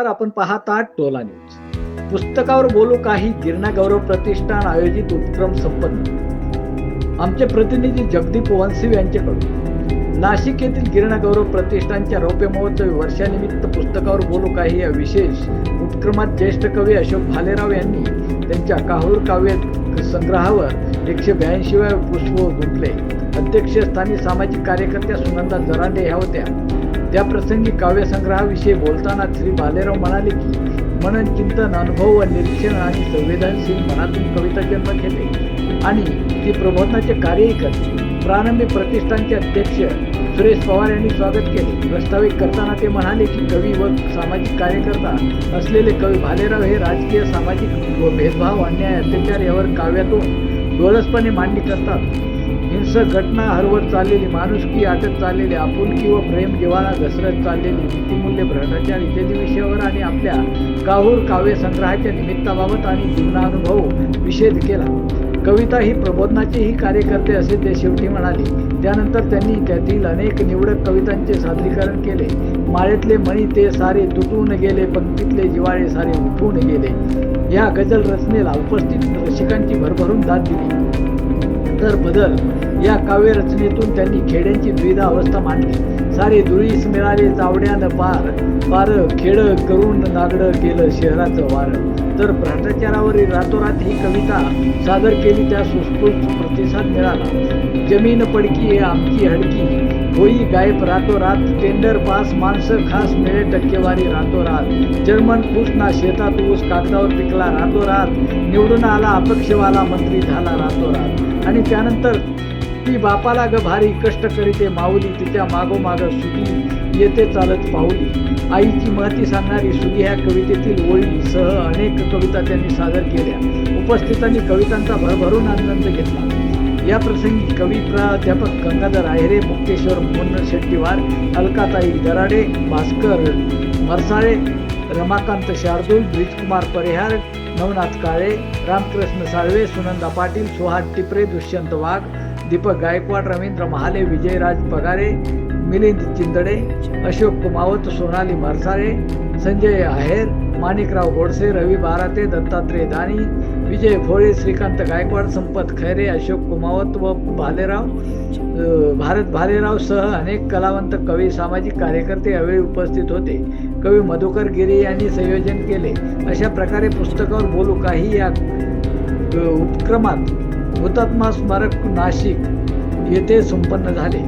नमस्कार आपण पाहत आहात टोला न्यूज. पुस्तकावर बोलू काही गिरणा गौरव प्रतिष्ठान आयोजित उपक्रम संपन्न. आमचे प्रतिनिधी जगदीप वनसिव यांच्याकडून. नाशिक येथील गिरणा गौरव प्रतिष्ठानच्या रौप्य महोत्सवी वर्षानिमित्त पुस्तकावर बोलू काही या विशेष उपक्रमात ज्येष्ठ कवी अशोक भालेराव यांनी त्यांच्या काहूर काव्यात संग्रहावर एकशे ब्याऐंशीव्या पुष्प गुंतले. अध्यक्षस्थानी सामाजिक कार्यकर्त्या सुनंदा जरांडे ह्या होत्या. त्या प्रसंगी काव्यसंग्रहाविषयी बोलताना श्री बालेराव म्हणाले की मनन चिंतन अनुभव व निरीक्षण आणि संवेदनशील मनातून कविता जन्म घेते. आणि ती प्रबोधनाचे कार्यही करते. प्रारंभी प्रतिष्ठानचे अध्यक्ष सुरेश पवार यांनी स्वागत केले. प्रस्तावित करताना ते म्हणाले की कवी व सामाजिक कार्यकर्ता असलेले कवी भालेराव हे राजकीय सामाजिक व भेदभाव अन्याय अत्याचार यावर काव्यातून डोळसपणे मांडणी करतात. हिंसक घटना हरवत चाललेली माणुसकी आटत चाललेली आपुलकी व प्रेम जिव्हाळा घसरत चाललेली नीतिमूल्य भ्रष्टाचार इत्यादी विषयावर आणि आपल्या काहूर काव्य संग्रहाच्या निमित्ताबाबत आणि जीवनानुभव विषेध केला. कविता ही प्रबोधनाचेही कार्य करते असे ते शेवटी म्हणाले. त्यानंतर त्यांनी त्यातील अनेक निवडक कवितांचे सादरीकरण केले. माळ्यातले मणी ते सारे तुटून गेले पंक्तीतले जिवाळे सारे उठून गेले. या गजल रचनेला उपस्थित रसिकांची भरभरून दाद दिली. तर बदल या काव्य रचनेतून त्यांनी खेड्यांची द्विधा अवस्था मांडली. सारे दुरीस मिळाले चावड्यानं पार. पार खेड करून नागडं केलं शहराचं वार. तर भ्रष्टाचारावरील रातोरात ही कविता सादर केली त्या सुस्फूर्त प्रतिसाद मिळाला जमीन पडकी हे आमची हडकी. होई गायब रातोरात टेंडर पास माणसं खास मिळे टक्केवारी रातोरात. जर्मन कृष्णा शेतात ऊस कागदावर पिकला रातोरात. निवडून आला अपक्षवाला मंत्री झाला रातोरात. आणि त्यानंतर ती बापाला ग भारी कष्ट करीते माऊली तिच्या मागोमाग सुगी येते चालत पाऊली. आईची महती सांगणारी सुगी ह्या कवितेतील ओळीसह अनेक कविता त्यांनी सादर केल्या. उपस्थितांनी कवितांचा भरभरून आनंद घेतला. या प्रसंगी कवी प्राध्यापक गंगाधर आहेरे मुक्तेश्वर मुन्न शेट्टीवार अलकाताई दराडे भास्कर मरसाळे रमाकांत शार्दूल ब्रिजकुमार परिहार नवनाथ काळे रामकृष्ण साळवे सुनंदा पाटील सुहास टिपरे दुष्यंत वाघ दीपक गायकवाड रवींद्र महाले विजयराज पगारे मिलिंद चिंदडे अशोक कुमावत सोनाली मरसाळे संजय आहेर माणिकराव गोडसे रवी बाराते दत्तात्रय दानी विजय भोळे श्रीकांत गायकवाड संपत खैरे अशोक कुमावत व भालेराव भारत भालेराव सह अनेक कलावंत कवी सामाजिक कार्यकर्ते यावेळी उपस्थित होते. कवी मधुकर गिरे यांनी संयोजन केले. अशा प्रकारे पुस्तकावर बोलू काही या उपक्रमात हुतात्मा स्मारक नाशिक येथे संपन्न झाले.